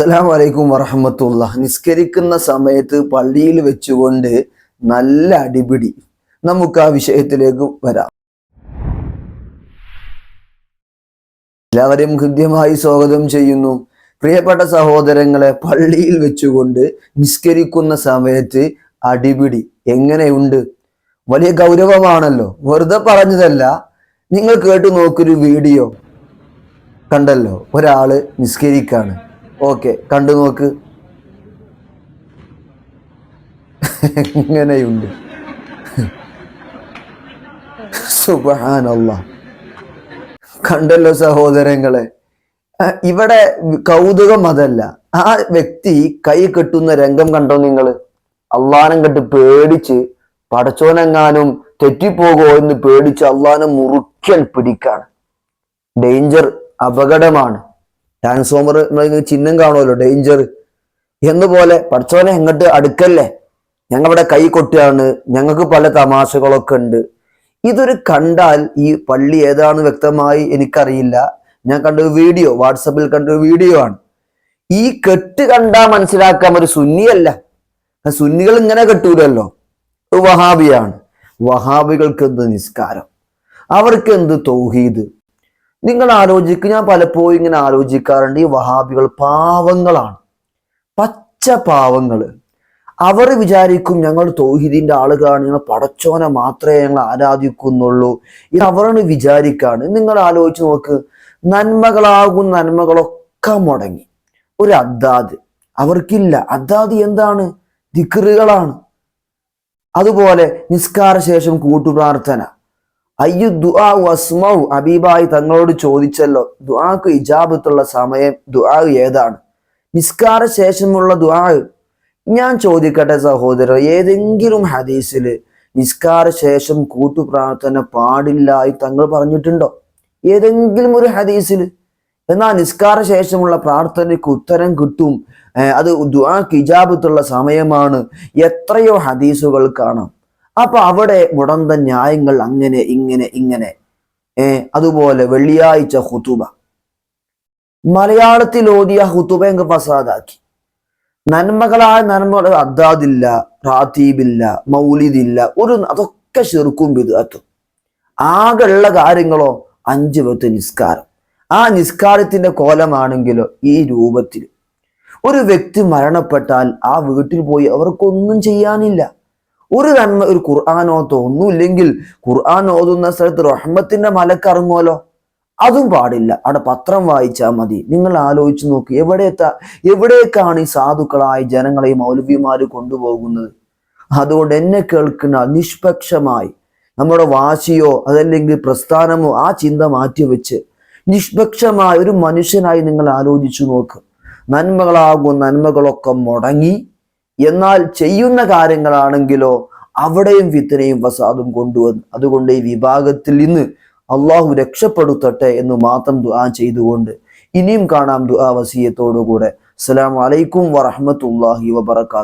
അസ്സലാം വലൈക്കും വറഹമത്തുള്ള. നിസ്കരിക്കുന്ന സമയത്ത് പള്ളിയിൽ വെച്ചുകൊണ്ട് നല്ല അടിപിടി. നമുക്ക് ആ വിഷയത്തിലേക്ക് വരാം. എല്ലാവരെയും ഹൃദ്യമായി സ്വാഗതം ചെയ്യുന്നു. പ്രിയപ്പെട്ട സഹോദരങ്ങളെ പള്ളിയിൽ വെച്ചുകൊണ്ട് നിസ്കരിക്കുന്ന സമയത്ത് അടിപിടി എങ്ങനെയുണ്ട്? വലിയ ഗൗരവമാണല്ലോ. വെറുതെ പറഞ്ഞതല്ല. നിങ്ങൾ കേട്ടു നോക്കൊരു വീഡിയോ കണ്ടല്ലോ. ഒരാൾ നിസ്കരിക്കാണ്. ഓക്കെ കണ്ടു നോക്ക്. എങ്ങനെയുണ്ട് സുബാനല്ല കണ്ടല്ലോ സഹോദരങ്ങളെ. ഇവിടെ കൗതുകം അതല്ല. ആ വ്യക്തി കൈ കെട്ടുന്ന രംഗം കണ്ടോ നിങ്ങൾ അള്ളാനം കെട്ട് പേടിച്ച് പടച്ചോനെങ്ങാനും തെറ്റിപ്പോകോ എന്ന് പേടിച്ച് അള്ളാനെ മുറുക്കൻ പിടിക്കാണ്. ഡേഞ്ചർ അപകടമാണ്. ട്രാൻസ്ഫോമർ ചിഹ്നം കാണുമല്ലോ ഡേഞ്ചർ എന്നുപോലെ പഠിച്ചവനെ എങ്ങോട്ട് അടുക്കല്ലേ? ഞങ്ങളുടെ കൈ കൊട്ടിയാണ് ഞങ്ങൾക്ക് പല തമാശകളൊക്കെ ഉണ്ട്. ഇതൊരു കണ്ടാൽ ഈ പള്ളി ഏതാണ് വ്യക്തമായി എനിക്കറിയില്ല. ഞാൻ കണ്ട വീഡിയോ വാട്സപ്പിൽ കണ്ട വീഡിയോ ആണ്. ഈ കെട്ട് കണ്ടാൽ മനസ്സിലാക്കാൻ ഒരു സുന്നിയല്ല. സുന്നികൾ ഇങ്ങനെ കെട്ടൂലല്ലോ. വഹാബിയാണ്. വഹാബികൾക്ക് എന്ത് നിസ്കാരം? അവർക്ക് എന്ത് തൗഹീദ്? നിങ്ങൾ ആലോചിക്കുക ഞാൻ പലപ്പോഴും ഇങ്ങനെ ആലോചിക്കാറുണ്ട് ഈ വഹാബികൾ പാവങ്ങളാണ്. പച്ച പാവങ്ങൾ അവർ വിചാരിക്കും ഞങ്ങൾ തൗഹീദിന്റെ ആളുകളാണ് ഞങ്ങൾ പടച്ചോനെ മാത്രമേ ഞങ്ങൾ ആരാധിക്കുന്നുള്ളൂ. ഇത് അവരാണ് വിചാരിക്കാണ്. നിങ്ങൾ ആലോചിച്ച് നോക്ക് നന്മകളാകും നന്മകളൊക്കെ മുടങ്ങി. ഒരു അദ്ദാദ് അവർക്കില്ല. അദ്ദാദ് എന്താണ്? ദിക്റുകളാണ്. അതുപോലെ നിസ്കാര ശേഷം കൂട്ടുപ്രാർത്ഥന. അയ്യു ദുആ വസ്മൗ. അബീബായി തങ്ങളോട് ചോദിച്ചല്ലോ ദുആക്ക് ഇജാബത്തുള്ള സമയം ദുആ ഏതാണ്? നിസ്കാര ശേഷമുള്ള ദുആ. ഞാൻ ചോദിക്കട്ടെ സഹോദരർ ഏതെങ്കിലും ഹദീസിൽ നിസ്കാര ശേഷം കൂട്ടുപ്രാർത്ഥന പാടില്ലായി തങ്ങൾ പറഞ്ഞിട്ടുണ്ടോ? ഏതെങ്കിലും ഒരു ഹദീസിൽ എന്നാൽ നിസ്കാര ശേഷമുള്ള പ്രാർത്ഥനയ്ക്ക് ഉത്തരം കിട്ടും. അത് ദുആക്ക് ഇജാബത്തുള്ള സമയമാണ്. എത്രയോ ഹദീസുകൾ കാണാം. അപ്പൊ അവിടെ മുടന്ത ന്യായങ്ങൾ അങ്ങനെ ഇങ്ങനെ ഇങ്ങനെ. ഏ അതുപോലെ വെള്ളിയാഴ്ച ഹുതുബ മലയാളത്തിൽ ഓതിയ ഹുതുബ എങ്ക് ഫസാദാക്കി? നന്മകളായ നന്മ അദ്ദാദില്ല റാത്തീബില്ല മൗലിദില്ല ഒരു അതൊക്കെ ചെറുക്കും വിധത്തും ആകെയുള്ള കാര്യങ്ങളോ അഞ്ച് പത്ത് നിസ്കാരം. ആ നിസ്കാരത്തിന്റെ കോലമാണെങ്കിലോ ഈ രൂപത്തിൽ. ഒരു വ്യക്തി മരണപ്പെട്ടാൽ ആ വീട്ടിൽ പോയി അവർക്കൊന്നും ചെയ്യാനില്ല. ഒരു നന്മ ഒരു ഖുർആാനോ ഒന്നുമില്ലെങ്കിൽ ഖുർആൻ ഓതുന്ന സ്ഥലത്ത് റഹ്മത്തിന്റെ മലക്കറങ്ങുമല്ലോ അതും പാടില്ല. അവിടെ പത്രം വായിച്ചാൽ മതി. നിങ്ങൾ ആലോചിച്ച് നോക്ക്. എവിടെത്താ എവിടേക്കാണ് ഈ സാധുക്കളായ ജനങ്ങളെ മൗലവിമാർ കൊണ്ടുപോകുന്നത്? അതുകൊണ്ട് എന്നെ കേൾക്കുന്ന നിഷ്പക്ഷമായി നമ്മുടെ വാശിയോ അതല്ലെങ്കിൽ പ്രസ്ഥാനമോ ആ ചിന്ത മാറ്റിവെച്ച് നിഷ്പക്ഷമായ ഒരു മനുഷ്യനായി നിങ്ങൾ ആലോചിച്ചു നോക്ക്. നന്മകളാകും നന്മകളൊക്കെ മുടങ്ങി എന്നാൽ ചെയ്യുന്ന കാര്യങ്ങളാണെങ്കിലോ അവിടെയും ഫിത്തനയും വസാദും കൊണ്ടുവന്ന് അതുകൊണ്ട് ഈ വിഭാഗത്തിൽ നിന്ന് അള്ളാഹു രക്ഷപ്പെടുത്തട്ടെ എന്ന് മാത്രം ദുആ ചെയ്തുകൊണ്ട് ഇനിയും കാണാം ദുആ വസീയത്തോടുകൂടെ. അസ്സലാമു അലൈക്കും വറഹ്മത്തുള്ളാഹി വബറകാത്തു